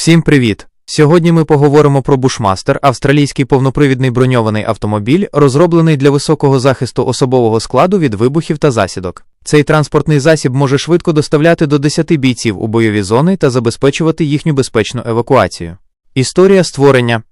Всім привіт! Сьогодні ми поговоримо про Bushmaster, австралійський повнопривідний броньований автомобіль, розроблений для високого захисту особового складу від вибухів та засідок. Цей транспортний засіб може швидко доставляти до 10 бійців у бойові зони та забезпечувати їхню безпечну евакуацію. Історія створення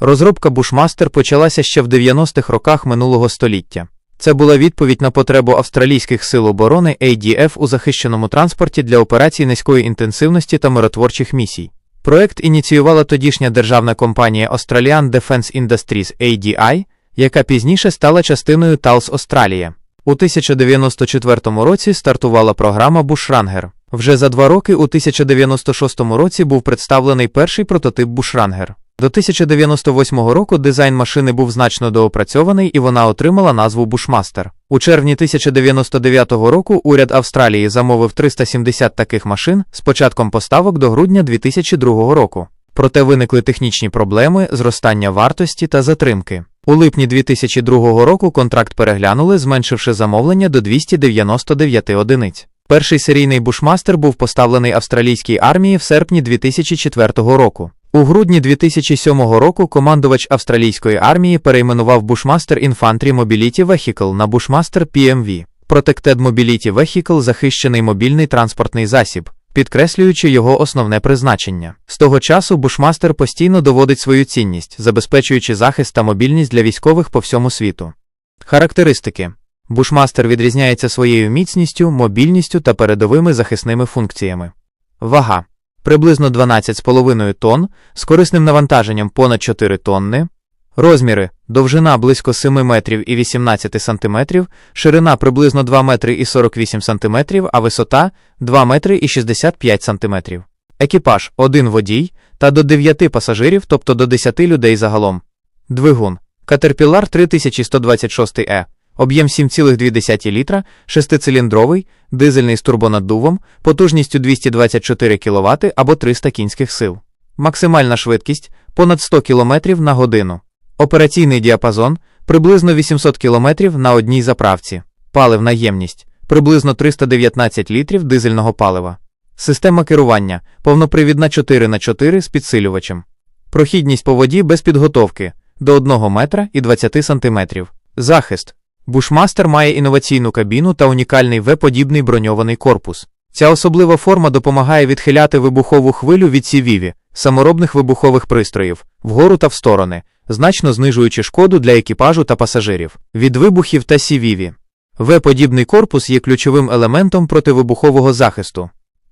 розробка Bushmaster почалася ще в 90-х роках минулого століття. Це була відповідь на потребу австралійських сил оборони ADF у захищеному транспорті для операцій низької інтенсивності та миротворчих місій. Проект ініціювала тодішня державна компанія Australian Defence Industries ADI, яка пізніше стала частиною TALS Australia. У 1994 році стартувала програма Bushranger. Вже за два роки у 1996 році був представлений перший прототип Bushranger. До 1998 року дизайн машини був значно доопрацьований і вона отримала назву Bushmaster. У червні 1999 року уряд Австралії замовив 370 таких машин з початком поставок до грудня 2002 року. Проте виникли технічні проблеми, зростання вартості та затримки. У липні 2002 року контракт переглянули, зменшивши замовлення до 299 одиниць. Перший серійний бушмастер був поставлений австралійській армії в серпні 2004 року. У грудні 2007 року командувач австралійської армії перейменував Bushmaster Infantry Mobility Vehicle на Bushmaster PMV. Protected Mobility Vehicle – захищений мобільний транспортний засіб, підкреслюючи його основне призначення. З того часу Bushmaster постійно доводить свою цінність, забезпечуючи захист та мобільність для військових по всьому світу. Характеристики Bushmaster відрізняється своєю міцністю, мобільністю та передовими захисними функціями. Вага приблизно 12,5 тонн, з корисним навантаженням понад 4 тонни. Розміри довжина близько 7 метрів і 18 сантиметрів, ширина приблизно 2 метри і 48 сантиметрів, а висота 2 метри і 65 сантиметрів. Екіпаж один водій та до 9 пасажирів, тобто до 10 людей загалом. Двигун Caterpillar 3126E Об'єм 7,2 літра, шестициліндровий, дизельний з турбонаддувом, потужністю 224 кВт або 300 кінських сил. Максимальна швидкість понад 100 км на годину. Операційний діапазон приблизно 800 км на одній заправці. Паливна ємність приблизно 319 літрів дизельного палива. Система керування повнопривідна 4х4 з підсилювачем. Прохідність по воді без підготовки до 1 метра і 20 см. Захист Бушмастер має інноваційну кабіну та унікальний В-подібний броньований корпус. Ця особлива форма допомагає відхиляти вибухову хвилю від сівіві, саморобних вибухових пристроїв, вгору та в сторони, значно знижуючи шкоду для екіпажу та пасажирів. Від вибухів та сівіві. В-подібний корпус є ключовим елементом противибухового захисту.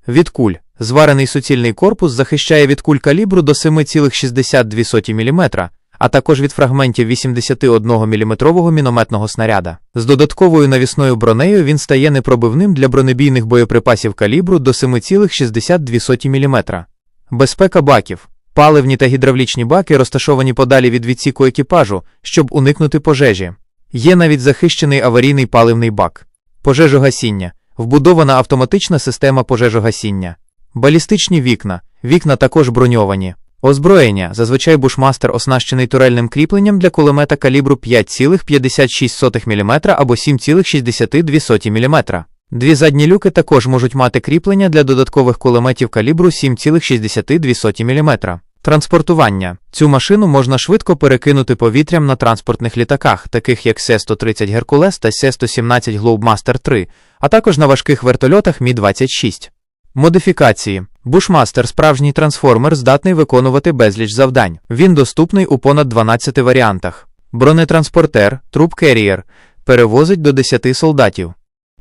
Від куль. Зварений суцільний корпус захищає від куль калібру до 7,62 мм, а також від фрагментів 81-мм мінометного снаряда. З додатковою навісною бронею він стає непробивним для бронебійних боєприпасів калібру до 7,62 мм. Безпека баків. Паливні та гідравлічні баки розташовані подалі від відсіку екіпажу, щоб уникнути пожежі. Є навіть захищений аварійний паливний бак. Пожежогасіння. Вбудована автоматична система пожежогасіння. Балістичні вікна. Вікна також броньовані. Озброєння зазвичай бушмастер оснащений турельним кріпленням для кулемета калібру 5,56 мм або 7,62 мм. Дві задні люки також можуть мати кріплення для додаткових кулеметів калібру 7,62 мм. Транспортування. Цю машину можна швидко перекинути повітрям на транспортних літаках, таких як С-130 Геркулес та С-117 Globemaster 3, а також на важких вертольотах Мі-26. Модифікації. Бушмастер справжній трансформер здатний виконувати безліч завдань. Він доступний у понад 12 варіантах. Бронетранспортер, труп керієр перевозить до 10 солдатів.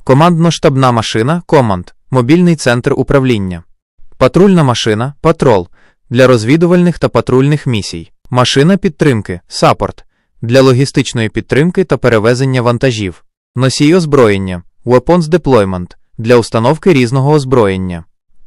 Командно-штабна машина команд, мобільний центр управління. Патрульна машина патрол для розвідувальних та патрульних місій. Машина підтримки саппорт для логістичної підтримки та перевезення вантажів. Носій озброєння Weapons Deployment для установки різного озброєння.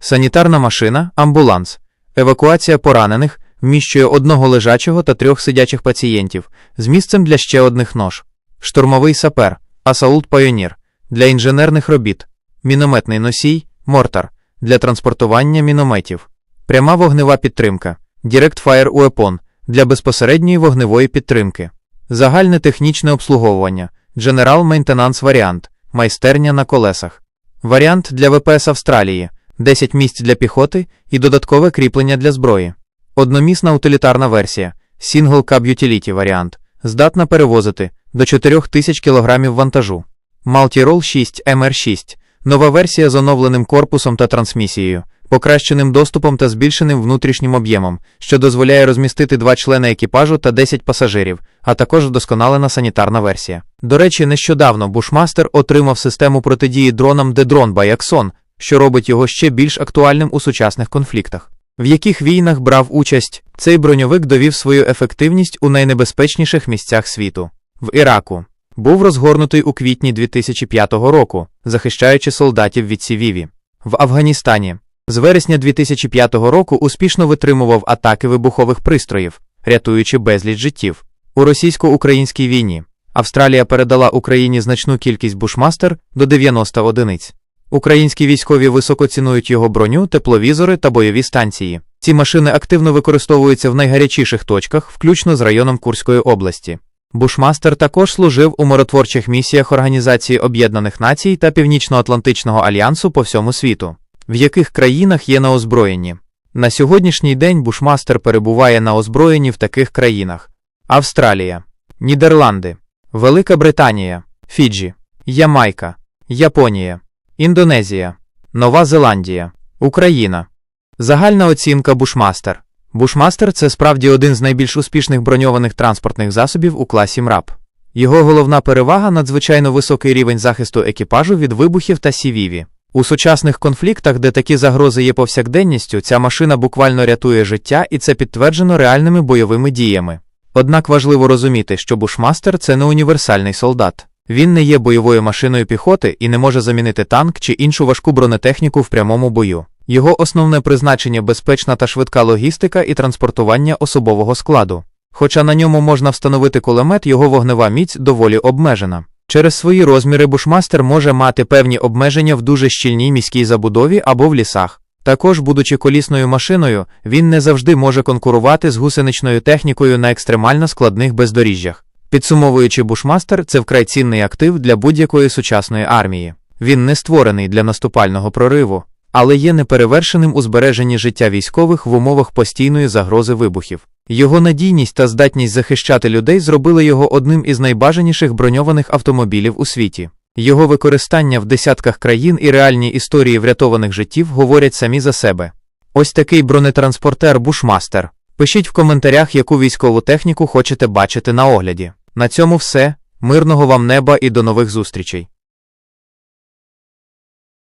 Санітарна машина, амбуланс, евакуація поранених вміщує одного лежачого та трьох сидячих пацієнтів з місцем для ще одних нож, штурмовий сапер, асаулт пайонір. Для інженерних робіт, мінометний носій, мортар для транспортування мінометів, пряма вогнева підтримка, Direct Fire Weapon. Для безпосередньої вогневої підтримки, загальне технічне обслуговування, General Maintenance варіант, майстерня на колесах, варіант для ВПС Австралії 10 місць для піхоти і додаткове кріплення для зброї. Одномісна утилітарна версія Single Cab Utility варіант здатна перевозити до 4000 кг вантажу. Multi-Roll 6 MR6 нова версія з оновленим корпусом та трансмісією, покращеним доступом та збільшеним внутрішнім об'ємом, що дозволяє розмістити два члени екіпажу та 10 пасажирів, а також вдосконалена санітарна версія. До речі, нещодавно Bushmaster отримав систему протидії дронам D-Drone by Axon, що робить його ще більш актуальним у сучасних конфліктах. В яких війнах брав участь, цей броньовик довів свою ефективність у найнебезпечніших місцях світу. В Іраку був розгорнутий у квітні 2005 року, захищаючи солдатів від Сівіві. В Афганістані з вересня 2005 року успішно витримував атаки вибухових пристроїв, рятуючи безліч життів. У російсько-українській війні Австралія передала Україні значну кількість бушмастер до 90 одиниць. Українські військові високо цінують його броню, тепловізори та бойові станції. Ці машини активно використовуються в найгарячіших точках, включно з районом Курської області. Бушмастер також служив у миротворчих місіях Організації Об'єднаних Націй та Північно-Атлантичного альянсу по всьому світу, в яких країнах є на озброєнні. На сьогоднішній день Бушмастер перебуває на озброєнні в таких країнах: Австралія, Нідерланди, Велика Британія, Фіджі, Ямайка, Японія, Індонезія, Нова Зеландія, Україна. Загальна оцінка Бушмастер. Бушмастер це справді один з найбільш успішних броньованих транспортних засобів у класі МРАП. Його головна перевага надзвичайно високий рівень захисту екіпажу від вибухів та сівіві. У сучасних конфліктах, де такі загрози є повсякденністю, ця машина буквально рятує життя і це підтверджено реальними бойовими діями. Однак важливо розуміти, що бушмастер це не універсальний солдат. Він не є бойовою машиною піхоти і не може замінити танк чи іншу важку бронетехніку в прямому бою. Його основне призначення безпечна та швидка логістика і транспортування особового складу. Хоча на ньому можна встановити кулемет, його вогнева міць доволі обмежена. Через свої розміри бушмастер може мати певні обмеження в дуже щільній міській забудові або в лісах. Також, будучи колісною машиною, він не завжди може конкурувати з гусеничною технікою на екстремально складних бездоріжжях. Підсумовуючи бушмастер, це вкрай цінний актив для будь-якої сучасної армії. Він не створений для наступального прориву, але є неперевершеним у збереженні життя військових в умовах постійної загрози вибухів. Його надійність та здатність захищати людей зробили його одним із найбажаніших броньованих автомобілів у світі. Його використання в десятках країн і реальні історії врятованих життів говорять самі за себе. Ось такий бронетранспортер Бушмастер. Пишіть в коментарях, яку військову техніку хочете бачити на огляді. На цьому все. Мирного вам неба і до нових зустрічей.